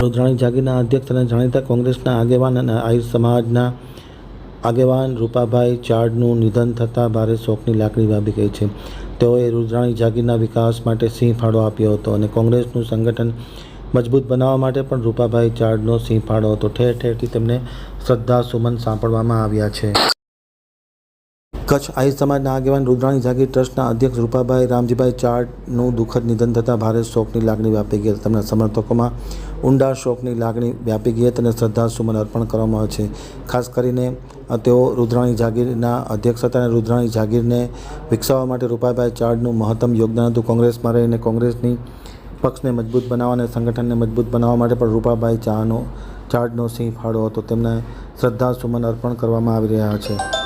રુદ્રાણી જાગીરના અધ્યક્ષ અને જાણીતા કોંગ્રેસના આગેવાન અને આહિર સમાજના આગેવાન રૂપાભાઈ ચાડનું નિધન થતાં ભારે શોકની લાગણી વ્યાપી ગઈ છે. તેઓએ રુદ્રાણી જાગીરના વિકાસ માટે સિંહ ફાળો આપ્યો હતો અને કોંગ્રેસનું સંગઠન મજબૂત બનાવવા માટે પણ રૂપાભાઈ ચાડનો સિંહ ફાળો હતો. ઠેર ઠેરથી તેમને શ્રદ્ધા સુમન સાંપડવામાં આવ્યા છે. કચ્છ આહિર સમાજના આગેવાન રુદ્રાણી જાગીર ટ્રસ્ટના અધ્યક્ષ રૂપાભાઈ રામજીભાઈ ચાડનું દુઃખદ નિધન થતાં ભારે શોકની લાગણી વ્યાપી ગઈ. તેમના સમર્થકોમાં ઊંડા શોકની લાગણી વ્યાપી ગઈ અને શ્રદ્ધાસુમન અર્પણ કરવામાં આવે છે. ખાસ કરીને તેઓ રુદ્રાણી જાગીરના અધ્યક્ષ હતા અને રુદ્રાણી જાગીરને વિકસાવવા માટે રૂપાભાઈ ચાડનું મહત્તમ યોગદાન હતું. કોંગ્રેસમાં રહીને કોંગ્રેસની પક્ષને મજબૂત બનાવવા અને સંગઠનને મજબૂત બનાવવા માટે પણ રૂપાભાઈ ચાનો ચાડનો સિંહ ફાળો હતો. તેમને શ્રદ્ધાસુમન અર્પણ કરવામાં આવી રહ્યા છે.